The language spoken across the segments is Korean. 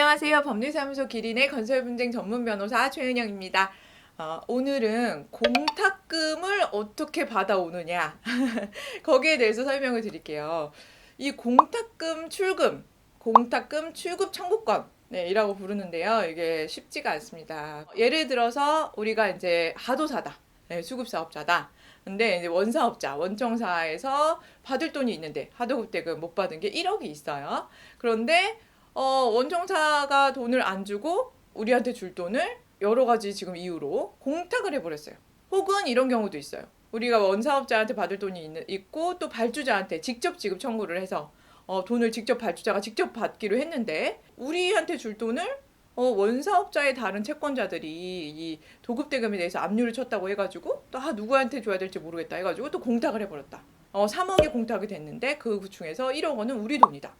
안녕하세요. 법률사무소 기린의 건설분쟁 전문 변호사 최은영입니다. 어, 오늘은 공탁금을 어떻게 받아오느냐 거기에 대해서 설명을 드릴게요. 이 공탁금 출금, 공탁금 출급 청구권 네, 이라고 부르는데요. 이게 쉽지가 않습니다. 예를 들어서 우리가 이제 하도사다. 네, 수급사업자다. 근데 이제 원사업자, 원청사에서 받을 돈이 있는데 하도급 대금 못 받은 게 1억이 있어요. 그런데 어, 원청사가 돈을 안 주고 우리한테 줄 돈을 여러 가지 지금 이유로 공탁을 해버렸어요. 혹은 이런 경우도 있어요. 우리가 원사업자한테 받을 돈이 있, 있고 또 발주자한테 직접 지급 청구를 해서 어, 돈을 직접 발주자가 직접 받기로 했는데 우리한테 줄 돈을 어, 원사업자의 다른 채권자들이 이 도급대금에 대해서 압류를 쳤다고 해가지고 또 아, 누구한테 줘야 될지 모르겠다 해가지고 또 공탁을 해버렸다. 어, 3억이 공탁이 됐는데 그 중에서 1억 원은 우리 돈이다.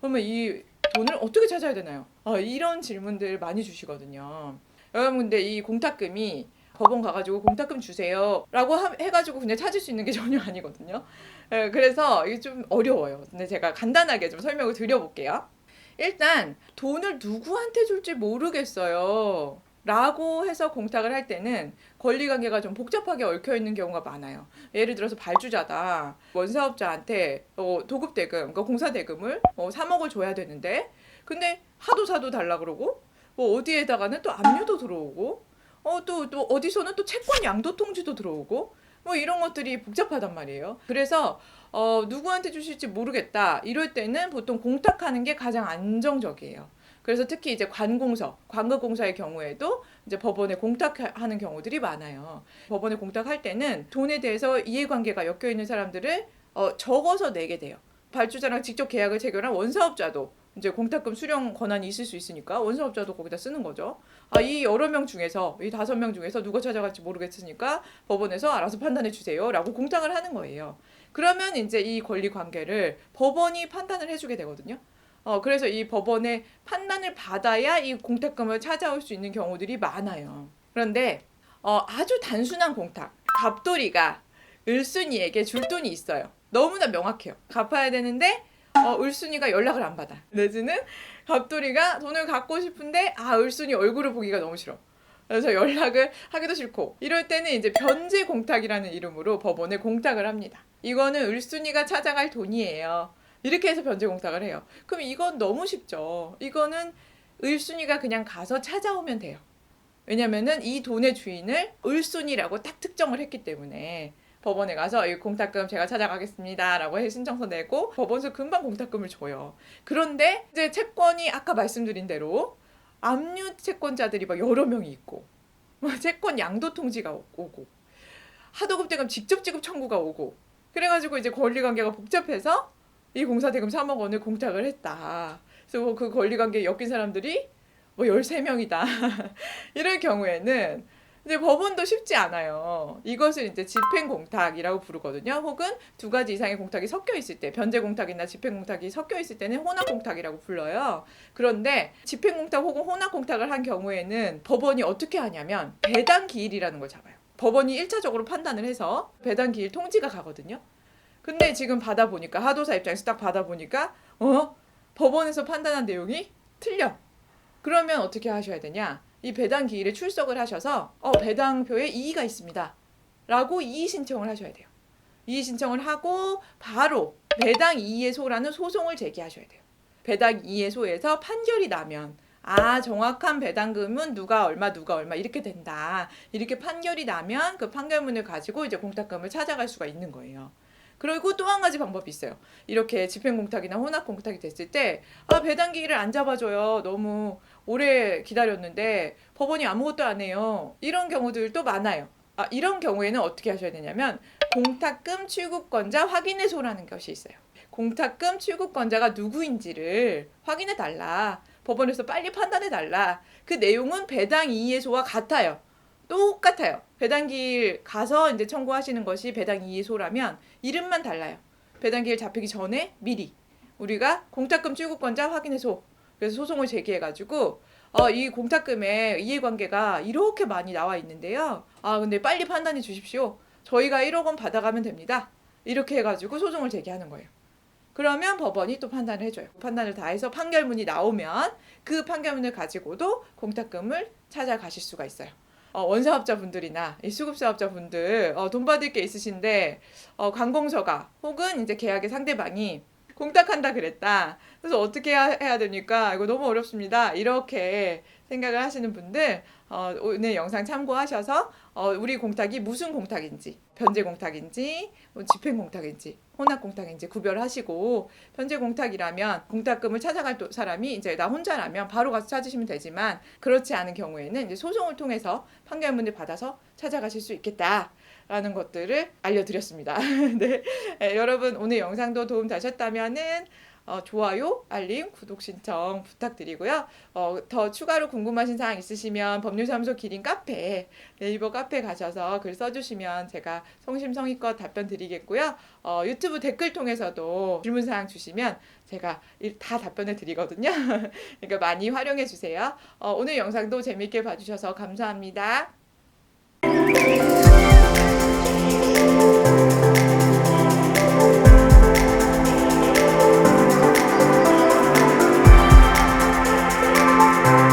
그러면 이 돈을 어떻게 찾아야 되나요? 어, 이런 질문들 많이 주시거든요. 여러분 근데 이 공탁금이 법원 가가지고 공탁금 주세요라고 하- 해가지고 그냥 찾을 수 있는 게 전혀 아니거든요. 예, 그래서 이게 좀 어려워요. 근데 제가 간단하게 좀 설명을 드려볼게요. 일단 돈을 누구한테 줄지 모르겠어요. 라고 해서 공탁을 할 때는 권리관계가 좀 복잡하게 얽혀 있는 경우가 많아요. 예를 들어서 발주자다. 원사업자한테 어, 도급 대금, 그러니까 공사 대금을 어, 3억을 줘야 되는데 근데 하도 사도 달라 그러고 뭐 어디에다가는 또 압류도 들어오고 어, 또, 또 어디서는 또 채권 양도 통지도 들어오고 뭐 이런 것들이 복잡하단 말이에요. 그래서 어, 누구한테 주실지 모르겠다. 이럴 때는 보통 공탁하는 게 가장 안정적이에요. 그래서 특히 이제 관공서, 관급공사의 경우에도 이제 법원에 공탁하는 경우들이 많아요. 법원에 공탁할 때는 돈에 대해서 이해관계가 엮여 있는 사람들을 어, 적어서 내게 돼요. 발주자랑 직접 계약을 체결한 원사업자도 이제 공탁금 수령 권한이 있을 수 있으니까 원사업자도 거기다 쓰는 거죠. 아, 이 여러 명 중에서 이 다섯 명 중에서 누가 찾아갈지 모르겠으니까 법원에서 알아서 판단해 주세요라고 공탁을 하는 거예요. 그러면 이제 이 권리 관계를 법원이 판단을 해주게 되거든요. 어, 그래서 이 법원의 판단을 받아야 이 공탁금을 찾아올 수 있는 경우들이 많아요. 그런데 어, 아주 단순한 공탁, 갑돌이가 을순이에게 줄 돈이 있어요. 너무나 명확해요. 갚아야 되는데 어, 을순이가 연락을 안 받아. 내지는 갑돌이가 돈을 갖고 싶은데 아 을순이 얼굴을 보기가 너무 싫어. 그래서 연락을 하기도 싫고 이럴 때는 이제 변제 공탁이라는 이름으로 법원에 공탁을 합니다. 이거는 을순이가 찾아갈 돈이에요. 이렇게 해서 변제 공탁을 해요. 그럼 이건 너무 쉽죠. 이거는 을순이가 그냥 가서 찾아오면 돼요. 왜냐면은 이 돈의 주인을 을순이라고 딱 특정을 했기 때문에 법원에 가서 이 공탁금 제가 찾아가겠습니다라고 해 신청서 내고 법원에서 금방 공탁금을 줘요. 그런데 이제 채권이 아까 말씀드린 대로 압류 채권자들이 막 여러 명이 있고 뭐 채권 양도 통지가 오고 하도급 대금 직접 지급 청구가 오고 그래가지고 이제 권리 관계가 복잡해서 이 공사 대금 3억 원을 공탁을 했다. 그래서 뭐 그 권리 관계에 엮인 사람들이 뭐 13명이다. 이럴 경우에는 이제 법원도 쉽지 않아요. 이것을 이제 집행 공탁이라고 부르거든요. 혹은 두 가지 이상의 공탁이 섞여 있을 때, 변제 공탁이나 집행 공탁이 섞여 있을 때는 혼합 공탁이라고 불러요. 그런데 집행 공탁 혹은 혼합 공탁을 한 경우에는 법원이 어떻게 하냐면 배당 기일이라는 걸 잡아요. 법원이 1차적으로 판단을 해서 배당 기일 통지가 가거든요. 근데 지금 받아보니까 하도사 입장에서 딱 받아보니까 어? 법원에서 판단한 내용이 틀려. 그러면 어떻게 하셔야 되냐? 이 배당 기일에 출석을 하셔서 어 배당표에 이의가 있습니다. 라고 이의 신청을 하셔야 돼요. 이의 신청을 하고 바로 배당 이의소라는 소송을 제기하셔야 돼요. 배당 이의소에서 판결이 나면 아 정확한 배당금은 누가 얼마 누가 얼마 이렇게 된다. 이렇게 판결이 나면 그 판결문을 가지고 이제 공탁금을 찾아갈 수가 있는 거예요. 그리고 또 한 가지 방법이 있어요. 이렇게 집행공탁이나 혼합공탁이 됐을 때, 아, 배당기일을 안 잡아줘요. 너무 오래 기다렸는데 법원이 아무것도 안 해요. 이런 경우들도 많아요. 아, 이런 경우에는 어떻게 하셔야 되냐면, 공탁금 출구권자 확인해소라는 것이 있어요. 공탁금 출구권자가 누구인지를 확인해 달라. 법원에서 빨리 판단해 달라. 그 내용은 배당 이의소와 같아요. 똑같아요. 배당기일 가서 이제 청구하시는 것이 배당 이의소라면 이름만 달라요. 배당기일 잡히기 전에 미리 우리가 공탁금 출구권자 확인해소 그래서 소송을 제기해가지고 어, 이 공탁금의 이해관계가 이렇게 많이 나와 있는데요. 아 근데 빨리 판단해 주십시오. 저희가 1억 원 받아가면 됩니다. 이렇게 해가지고 소송을 제기하는 거예요. 그러면 법원이 또 판단을 해줘요. 판단을 다 해서 판결문이 나오면 그 판결문을 가지고도 공탁금을 찾아가실 수가 있어요. 어, 원사업자분들이나 이 수급사업자분들 어, 돈 받을 게 있으신데 어, 관공서가 혹은 이제 계약의 상대방이 공탁한다 그랬다. 그래서 어떻게 해야, 해야 됩니까? 이거 너무 어렵습니다. 이렇게 생각을 하시는 분들 어, 오늘 영상 참고하셔서 어, 우리 공탁이 무슨 공탁인지 변제 공탁인지 뭐 집행 공탁인지 혼합 공탁인지 구별하시고 변제 공탁이라면 공탁금을 찾아갈 또- 사람이 이제 나 혼자라면 바로 가서 찾으시면 되지만 그렇지 않은 경우에는 이제 소송을 통해서 판결문을 받아서 찾아가실 수 있겠다 라는 것들을 알려드렸습니다. 네, 예, 여러분 오늘 영상도 도움 되셨다면은 어, 좋아요, 알림, 구독 신청 부탁드리고요. 어, 더 추가로 궁금하신 사항 있으시면 법률사무소 기린 카페 네이버 카페 가셔서 글 써주시면 제가 성심성의껏 답변 드리겠고요. 어, 유튜브 댓글 통해서도 질문 사항 주시면 제가 일- 다 답변을 드리거든요. 그러니까 많이 활용해 주세요. 어, 오늘 영상도 재밌게 봐주셔서 감사합니다.